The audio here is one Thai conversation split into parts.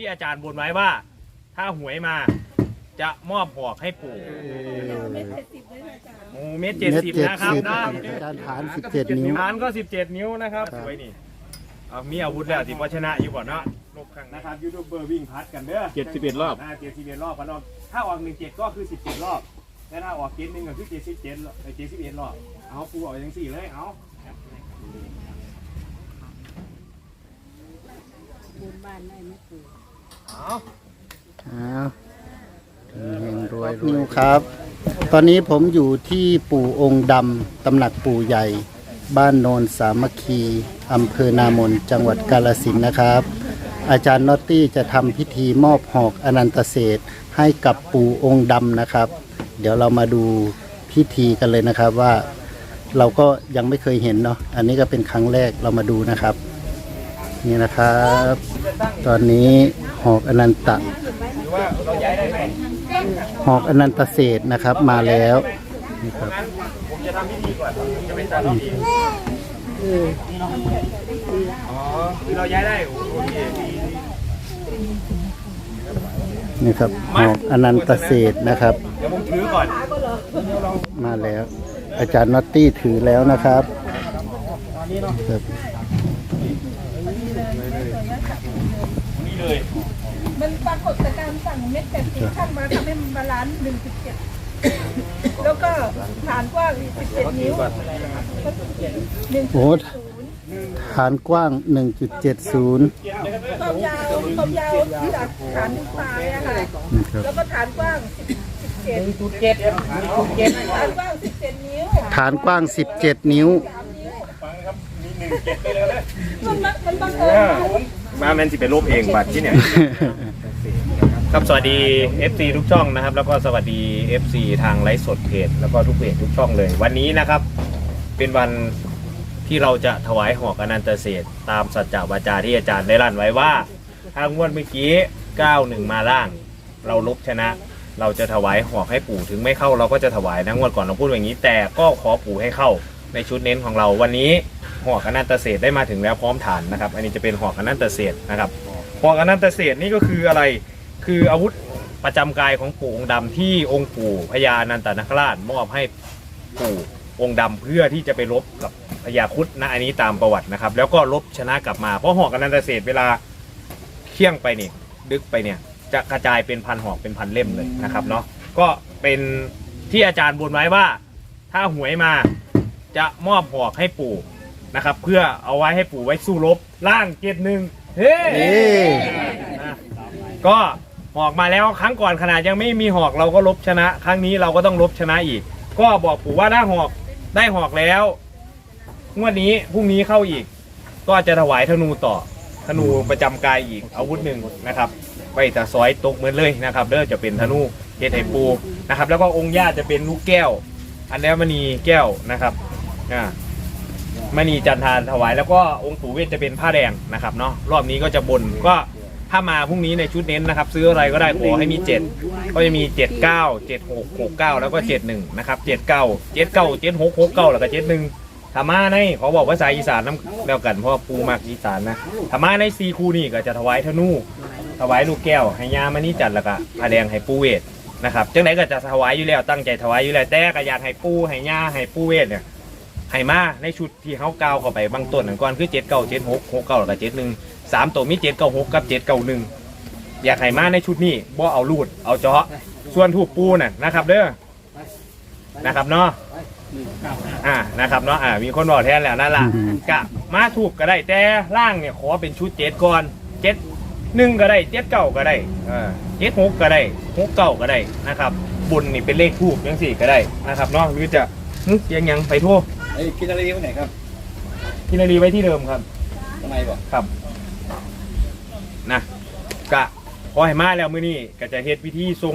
ที่อาจารย์บนไว้ว่า ถ้าหวยมาจะมอบหอกให้ปู่โอ้เมตรเจ็ดสิบนะครับนะอาจารย์ฐานสิบเจ็ดนิ้วฐานก็สิบเจ็ดนิ้วนะครับครับสวยนี่เอามีอาวุธแล้วที่พอชนะอยู่ก่อนเนาะลบข้างนะครับยูทูบเบอร์วิ่งพัดกันเด้อเจ็ดสิบเอ็ดรอบอ่าเจ็ดสิบเอ็ดรอบพันรอบถ้าออกหนึ่งเจ็ดก็คือสิบเจ็ดรอบแต่ถ้าออกเจ็ดหนึ่งก็คือเจ็ดสิบเจ็ดเจ็ดสิบเอ็ดรอบเอาปูออกอย่างสี่เลยเอาบุญบ้านได้ไหมปู่ เอาอ้าวเฮงรวยนิวครับ ตอนนี้ผมอยู่ที่ปู่องค์ดำตำหนักปู่ใหญ่ บ้านโนนสามัคคีอำเภอนามนจังหวัดกาลสินธุ์นะครับ อาจารย์นอตตี้จะทำพิธีมอบหอกอนันตเศษให้กับปู่องค์ดำนะครับ เดี๋ยวเรามาดูพิธีกันเลยนะครับว่าเราก็ยังไม่เคยเห็นเนาะ อันนี้ก็เป็นครั้งแรกเรามาดูนะครับ นี่นะครับ ตอนนี้ หอกอนันตะหรือว่าเราย้ายได้ไหมหอกอนันตเศษนะครับมาแล้วนี่ครับงั้นผมจะทำพิธีก่อนผมจะไปทำพิธีอ๋อคือเราย้ายได้โอเคดีนี่ครับหอกอนันตเศษนะครับ เดี๋ยวผมถือก่อน มาแล้ว อาจารย์นอตตี้ถือแล้วนะครับครับ เลยมันปรากฏการณ์สั่งเม็ดแบบสีข้างมาทำให้มันบาลานซ์หนึ่งจุดเจ็ดแล้วก็ฐานกว้างสิบเจ็ดนิ้วหนึ่งโอ้ฐานกว้าง 1.70 ความยาวความยาวจากฐานถึงปลายอะค่ะนี่ครับแล้วก็ฐานกว้างสิบเจ็ดจุดเจ็ดฐานกว้างสิบเจ็ดนิ้วฐานกว้าง 17 นิ้วสามนิ้วฟังครับมีหนึ่งเจ็ดไปเลยเลยมันบังมันบังเอิญ มาแมนสิเป็นรูปเองบัตรที่เนี่ย ครับสวัสดี FC ทุกช่องนะครับ แล้วก็สวัสดี FC ทางไลฟ์สดเพจแล้วก็ทุกเพจทุกช่องเลย วันนี้นะครับ เป็นวันที่เราจะถวายหอกอนันตเศษตามสัจจวาจาที่อาจารย์ได้ลั่นไว้ว่าถ้างวดเมื่อกี้91 มาล่าง เราลบชนะ เราจะถวายหอกให้ปู่ถึงไม่เข้า เราก็จะถวายนะงวดก่อนเราพูดอย่างนี้ แต่ก็ขอปู่ให้เข้าในชุดเน้นของเราวันนี้ หอกอนันตเศษได้มาถึงแล้วพร้อมฐานนะครับ อันนี้จะเป็นหอกอนันตเศษนะครับหอกอนันตเศษนี่ก็คืออะไรคืออาวุธประจำกายของปู่องค์ดำที่องค์ปู่พญานันตนาคราชมอบให้ปู่องค์ดำเพื่อที่จะไปรบกับพญาคุดนะอันนี้ตามประวัตินะครับ แล้วก็รบชนะกลับมาเพราะหอกอนันตเศษเวลาเคี่ยงไปเนี่ยดึกไปเนี่ยจะกระจายเป็นพันหอกเป็นพันเล่มเลยนะครับเนาะก็เป็นที่อาจารย์บนไว้ว่า ถ้าหวยมาจะมอบหอกให้ปู่ นะครับ เพื่อเอาไว้ให้ปู่ไว้สู้รบล่างเกตหนึ่งเฮ้เฮ้ นะก็หอกมาแล้วครั้งก่อนขนาดยังไม่มีหอกเราก็ลบชนะ ครั้งนี้เราก็ต้องลบชนะอีก ก็บอกปู่ว่าถ้าหอกได้หอกแล้วงวดนี้พรุ่งนี้เข้าอีก ก็จะถวายธนูต่อธนูประจำกายอีกอาวุธหนึ่งนะครับไปแต่ซอยตกเหมือนเลยนะครับเด้อจะเป็นธนูเฮดไฮปูนะครับ แล้วก็องค์ญาติจะเป็นลูกแก้ว อันนี้มณีแก้วนะครับอ่า มณีจันทานถวาย แล้วก็องค์ปู่เวทจะเป็นผ้าแดงนะครับเนาะรอบนี้ก็จะบนก็ถ้ามาพรุ่งนี้ในชุดเน้นนะครับ ซื้ออะไรก็ได้ขอให้มี 7 ก็จะมี 7 9 7 6 6 9 แล้วก็ 71 นะครับ 7 9 7 9 7 6 6 9 แล้วก็ 71ธรรมาในขอบอกภาษาอีสานน้ำแล้วกันเพราะว่าปูมากอีสานนะธรรมาในซีคูนี่ก็จะถวายธนูถวายลูกแก้วให้ยามณีจันทร์แล้วก็ผ้าแดงให้ปูเวทนะครับจังไหนก็จะถวายอยู่แล้วตั้งใจถวายอยู่แล้วแต่ก็อยากให้ปูให้ยาให้ปูเวทเนี่ย ให้มาในชุดที่เขากาวเข้าไปบางต้นนั่นก่อนคือเจ็ดเก้าเจ็ดหกหกเก้าแล้วก็เจ็ดหนึ่งสามตัวมีเจ็ดเก้าหกกับเจ็ดเก้าหนึ่งอยากให้มาในชุดนี้บ่เอาลูดเอาเจาะส่วนถูกปูน่ะนะครับเด้อนะครับเนาะอ่านะครับเนาะอ่ามีคนบอกแทนแล้วนั่นล่ะอืมกะมาถูกก็ได้แต่ล่างเนี่ยขอเป็นชุดเจ็ดก่อนเจ็ดหนึ่งก็ได้เจ็ดเก้าก็ได้เออเจ็ดหกก็ได้หกเก้าก็ได้นะครับบุญนี่เป็นเลขทูบยังสี่ก็ได้นะครับเนาะหรือจะหึยังยังไปทั่ว ไอ้กินอะไรที่ไหนครับพินารีไว้ที่เดิมครับทำไมบอกครับนะกะพอให้มาแล้วมื้อนี้ก็จะเฮ็ดพิธีทรง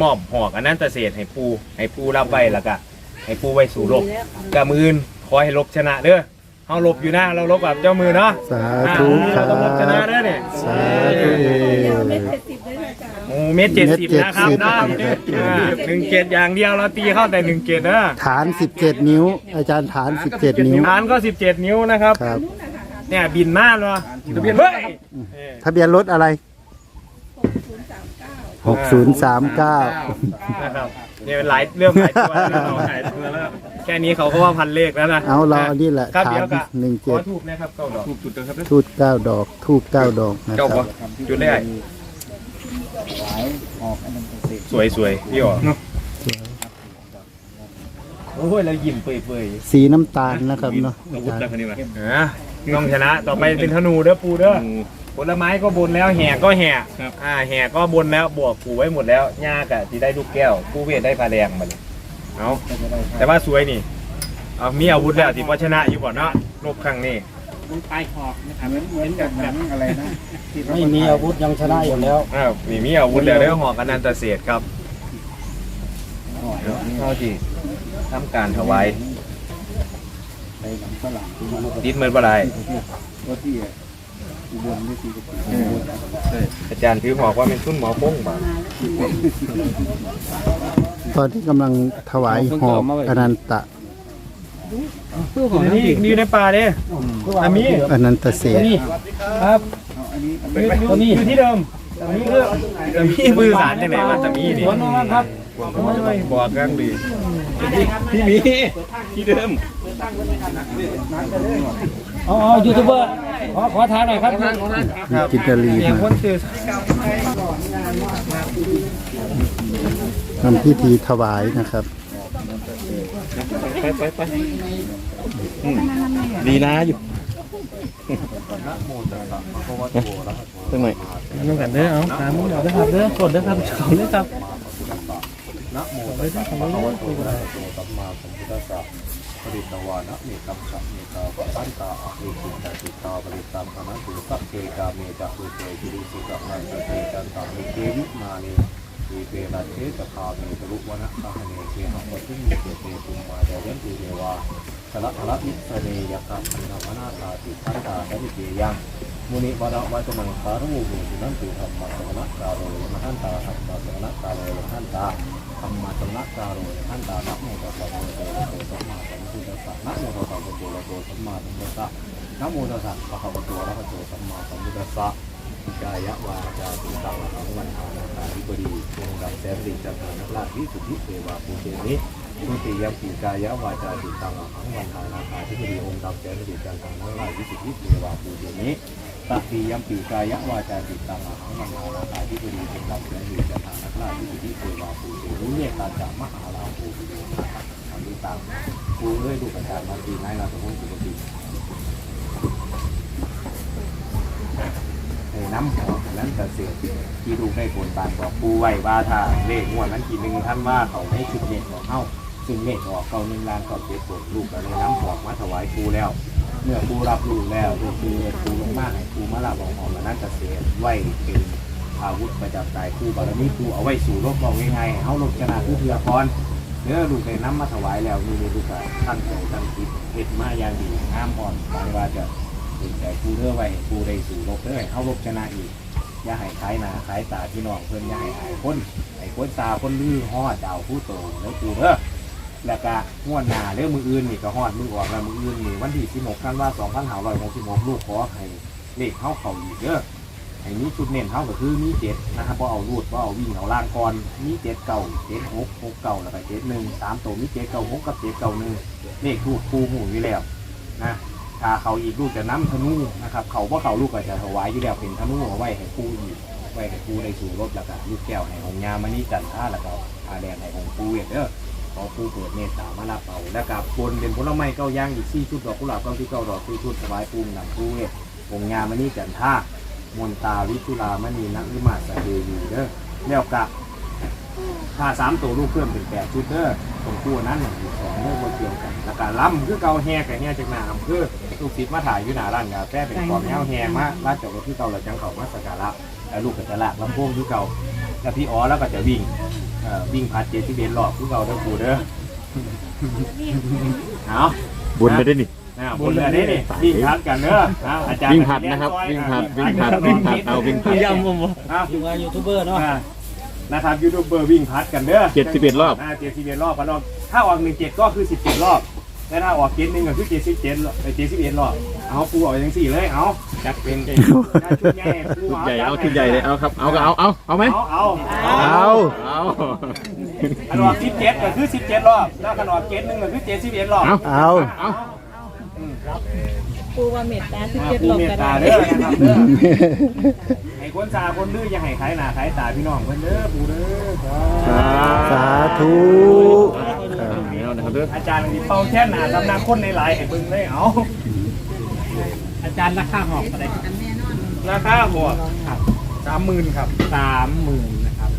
มอบหอกอันนั้นตเศษให้ปูให้ปูรับไว้แล้วก็ให้ปูไว้สู่โลกกะมืออื่นขอให้ลบชนะเด้อเฮาลบอยู่นะเราลบกับเจ้ามือเนาะสาธุคเรารัต้องลบชนะบเด้อเนี่ย สาธุยาว เม็ดเจ็ดสิบเลยนะอาจารย์โอ้เมตรเจ็ดสิบเมตรนะครับ70นะหนึ่งเกตอย่างเดียวเราตีเข้าแต่หนึ่งเกตนะฐาน 17 นิ้ว อาจารย์ฐาน 17 นิ้วฐานก็สิบเจ็ดนิ้วนะครับ ครับนู่นนะคะเนี่ยบินมากเลยทะเบียนเฮ้ยทะเบียนรถอะไรหกศูนย์สามเก้านะครับเนี่ยเป็นหลายเรื่องหลายตัวเรื่องหลายตัวแล้วแค่นี้เขาก็ว่าพันเลขแล้วนะเอาเราอันนี้แหละครับฐาเดี๋นยวกะหนึ่งขเจ็อดถูกนะครับเก้าดอกถูกจุดนะครับทูดเก้าดอกทูบเก้าดอกนะคเก้ารับปะจุดได้ หลายออกอันนั้นเป็นสิสวยสวยพี่อ๋อโอ้ยเรายิ้มเปื่อยสีน้ำตาลนะครับเนาะๆอะต้องชนะต่อไปเป็นธนูเด้อปูเด้อผลไม้ก็บนแล้วแห่ก็แห่อ่าแห่ก็บนแล้วบวกปูไว้หมดแล้วย่ากะที่ได้ลูกแก้วผู้เวทได้พาแดงมาเลยเอาแต่ว่าสวยนี่เอามีอาวุธแล้วที่พอชนะอยู่ก่อนเนาะลบครั้งนี้ มันปลายหอกนะครับเหมือนเหมือนกับหนังอะไรนะที่เขาไม่มีอาวุธยังชนะอยู่แล้วอ้าวมีมีอาวุธแล้วเรื่องหอกอนันตเศษครับอ๋อเท่าที่ทำการถวายไปหลังฝรั่งที่มันดิดเมือนบ่ไรรถที่อุบลที่สีกติอาจารย์ถือหอกว่าเป็นทุ่นหมอป้งบ่าตอนที่กำลังถวายหอบอนันตะ นี่นี่อยู่ในป่าเด้อามีอนันตเศษครับอันนี้ตัวนี้อยู่ที่เดิมอามีคืออามีมือสารจังไหนว่าจะมีนี่ครับบอกกันดีพี่มีที่เดิมอ๋อยูทูบเบอร์ขอขอทานหน่อยครับกินนารีเสียงมาคนสื่อทำพิธีถวายนะครับ ไปไปไปดีนะอยู่ตั้งไหนน้ำกันเด้อเอาถามมึงเอาเด้อครับเด้อกดเด้อครับเขาเด้อครับปริตวานะเมตัมสัมเมตาปะปันตาอะริสิตาสิตาปริตัมพนะตุสัพเพกาเมจักขุเตจิริสิกะมันสเตจันตามิเกวิมานี วีเปรัตเทสคาเมตรุวนะสหเนเกหังตุมิเกเตตุมมาเดยันตุเดวาสละพละอิสเนยกะพันธมนาตาติพันตาสมิเกยังมุนิวระวัจมังคารุเมตุนันตุธรรมะสมณกาโรยมหันตาธรรมะสมณกาโรยมหันตาธรรมะสมณกาโรยท่านตานะโมตัสสะภะโตอะระหะโตสัมมาสัมพุทธัสสะนะโมตัสสะภะคะวะโตอะระหะโตสัมมาสัมพุทธัสสะนะโมตัสสะภะคะวะโตอะระหะโตสัมมาสัมพุทธัสสะ กายวาจาจิตังสังวันทานาคาธิบดีดวงดับแสนสิจันทานักลาภิสุทธิเทวาภูเชนิทุติยมปีกายวาจาจิตังสังวันทานาคาธิบดีองค์ดับแสนสิจันทานักลาภิสุทธิเทวาภูเชนิตติยมปีกายวาจาจิตังสังวันทานาคาธิบดีองดับแสนสิจันทานักลาภิสุทธิเทวาภูเชนิเนตาจามหาลาภูปิโยนะครับทำดีตามกูเอ้ยดูประการมาตีนายราสมมติสุปฏิเอ้ย น้ำหอมนั้นแต่เสียที่ดูได้ผลบานบอกปูไว้ว่าถ้าเลขงวดนั้นทีหนึ่งท่านว่าเขาให้ชุดเลขของเขาซึ่งเลขออกเขาหนึ่งล้านก็เจ็ดผลลูกก็เลยน้ำหอมมาถวายปูแล้ว เมื่อปูรับรู้แล้วก็คือปูลงมากให้ปูมาลาบอกหอมานั้นเกษตรไว้เป็นอาวุธประจับกายปูบารมีปูเอาไว้สู่รบบอกง่ายๆเขาลบชนะผู้เถื่อพรเนื้อลูกได้น้ำมาถวายแล้วมีลูกก็ท่านใจท่านคิดเห็ดมาอย่างดีงามอ่อนหวังว่าจะ เป็นใจปูเถื่อไว้ปูได้สู่รบเด้อเขาลบชนะอีกอย่าให้ขายหนาขายตาพี่น้องเพิ่นอย่าให้หายคนไอ้คนตาคนลือฮอดดาวผู้โตแล้วปูเด้อแล้วก็งวดหน้าเรื่องมืออื่นนี่ก็ฮอดมือออกแล้วมืออื่นนี่วันที่16กันว่า2566ลูกขอให้เลขเข้าเขาอีกเด้อไอ้นี้ชุดเน้นเท่าก็คือมีเจ็ดนะครับพอเอารูดพอเอาวิ่งเอาล่างก่อนมีเจ็ดเก่าเจ็ดหกหกเก่าแล้วก็เจ็ดหนึ่งสามตัวมีเจ็ดเก่าหกกับเจ็ดเก่าหนึ่งเลขทูกปูหูอยู่แล้วนะ ถ้าเขาอีกลูกจะน้ำธนูนะครับ เขาว่าเขาลูกก็จะถวายอยู่แล้วเป็นธนูเอาไว้ให้ปูอีกไว้ให้ปูได้สู่รถแล้วก็ลูกแก้วให้ของยามานี่จันท่าแล้วก็อาแดงให้ของปูเวทเด้อขอผู้เปิดเมตตามารับเอาแล้วกับนเป็นผลไม้เก้าย่างอีกสี่ชุดดอกกุหลาบเก้าที่เก้าดอกคือชุดถวายปูนำปูเนี่ยองค์งามมณีจันท่ามนตาวิชุลามณีนักวิมาสเดวีเด้อแล้วกับถ้าสามตัวลูกเพิ่มเป็นแปดชุดเด้อตรงคู่นั้นหนึ่งสองเด้อคนเกี่ยวกันแล้วก็ล้ำคือเกาแห่กับแห่จากหนาอำเภอ ลูกศิษย์มาถ่ายอยู่หน้าร้านกาแฟเป็นกองแนวแห่มาลาดจอดรถที่เก่าแล้วจังเขามาสักการะแล้วลูกก็จะลากลำโพงที่เก่าแล้วพี่อ๋อแล้วก็จะวิ่งเอ่อวิ่งพัดเจที่เบนหลอกพวกเราเด้อปูเด้อเอาบุญไปได้นี่ นะบนเรือนี้นี่วิ่งพัดกันเด้อนะอาจารย์วิ่งผลัดนะครับวิ่งผลัดวิ่งผลัดวิ่งผลัดเอาวิ่งผลัดย่ำมุมอยู่งานยูทูบเบอร์เนาะนะครับยูทูบเบอร์วิ่งพัดกันเด้อเจ็ดสิบเอ็ดรอบนะเจ็ดสิบเอ็ดรอบพันรอบ ถ้าออกหนึ่งเจ็ดก็คือสิบเจ็ดรอบ และถ้าออกเจ็ดหนึ่งก็คือเจ็ดสิบเจ็ดเจ็ดสิบเอ็ดรอบเอาปูออกอย่างสี่เลยเอาจักเป็นชุดใหญ่ปูชุดใหญ่เอาชุดใหญ่เลยเอาครับเอาก็เอาเอาเอาไหมเอาเอาเอาเอาขนมสิบเจ็ดก็คือสิบเจ็ดรอบแล้วขนมเจ็ดหนึ่งก็คือเจ็ดสิบเอ็ดรอบเอาเอาเอาปูว่าเมตตาที่อ่าเจ็ดปูหลอกเมตกันตาเด้อนะครับเด้อให้คนซาคนดื้ออย่าให้ขายหน้าขายตาพี่น้องเพิ่นเด้อปูเด้อสาธุ ออาจารย์ที่เป่าแค่หน้าตำนานคนในหลายให้เบิ่งเลยเอาอาจารย์ราคาหอกอะไรราคาหัวสามหมื่นครับสามหมื่นนะครับ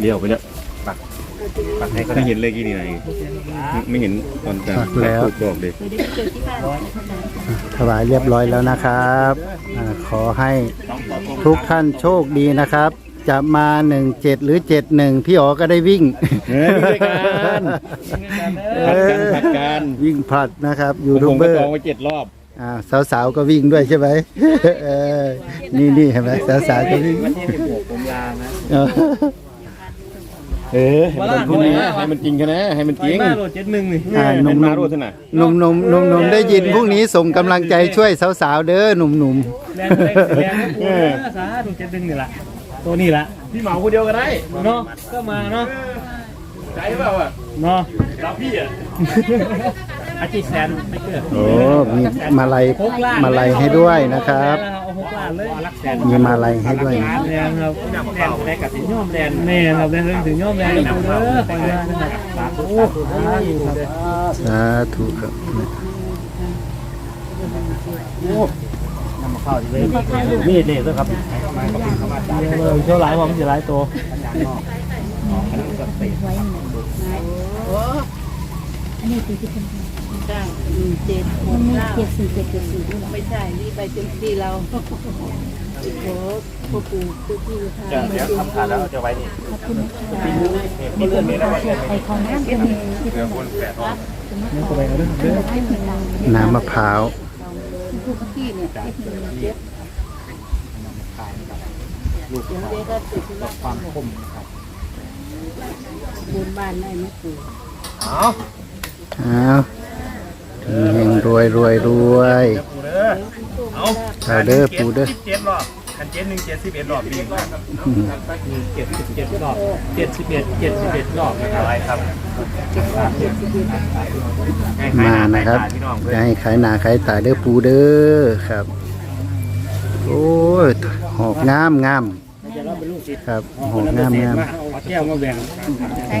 เลี้ยวไปแล้วปักปักให้เขาได้เห็นเลขกี่นี่ไหนไม่เห็นตอนการปักแล้ว พูดบอกเลยถวายเรียบร้อยแล้วนะครับอาขอให้ทุกท่านโชคดีนะครับ จะมาหนึ่งเจ็ดหรือเจ็ดหนึ่งพี่อ๋อก็ได้วิ่ง เฮ้ยด้วยกันผัดกันผัดกันวิ่งผลัดนะครับยูผทูบมเบก็อร์จองไว้เจ็ดรอบอ่าสาวๆก็วิ่งด้วยใช่ไหมเออนี่นี่เห็นไหมสาวๆก็วิ่งวันที่สิบหกผมลานะ เออเออให้มันพูดนี้ให้มันจริงกันนะให้มันจริงมาโหลดเจ็ดหนึ่งนี่อ่าหเป็นุ่นมมาโรดเถอะนะๆหนุ่มๆหนุ่มๆได้ยินพรุ่งนี้ส่งกำลังใจช่วยสาวๆเด้อหนุ่มแรงแรงแรงเออสาธุเจ็ดหนึ่งนี่แหละตัวนี้ละพี่เหมาคนเดียวก็ได้เนาะก็มาเนาะใจเปล่าอะเนาะรับพี่อะอาชีพแสนไม่เกิดๆโอ้มีมาลัยมาลัยให้ด้วยนะครับ เอาหกล้านเลยรักแสนมีมาลัยให้ด้วยนะแรงครับแรงแรงกับสิย่อมแรงแม่ครับแรงถึงย่อมแรงอยู่เด้อคอยมานะครับสาธุสาธุครับสาธุครับมีดเนี่ยด้วยครับเท่าหลายผมจะหลายตัวเก้าหนึ่งเจ็ดหกเก้าเจ็ดสี่เจ็ดเจ็ดสี่ไม่ใช่นี่ไปเต็มที่เราโอ้โหพ่อปู่เจ้าที่ทางเดี๋ยวทำขาดแล้วจะไว้นี่ขอบคุณค่ะมีเรื่องนี้แล้วว่าเนี่ยไปของน้ำเป็นที่เดี๋ยวคนแปดออกนี่ก็ไปกันเด้อให้เวลาน้ำมะพร้าว ทุกที่เนี่ยเจ็ดหนึ่งเจ็ดเดี๋ยวเด็กก็ติดความคมบุญบ้านได้ไหมปู่เอา อ้าว เฮงรวยรวยรวยปูเด้อเอาเอาเด้อปูเด้อ สิบเจ็ดรอบคันเจ็ดหนึ่งเจ็ดสิบเอ็ดรอบดีมากเจ็ดสิบเจ็ดรอบเจ็ดสิบเอ็ดเจ็ดสิบเอ็ดรอบนะครับอะไรครับมานะครับ พี่น้องเพื่อจะนให้ขายหนาขายตาเด้อปูเด้อครับ โอ้ยหอกงามงามครับหอกงามงาม เอาแก้วมาแบ่ง ใช่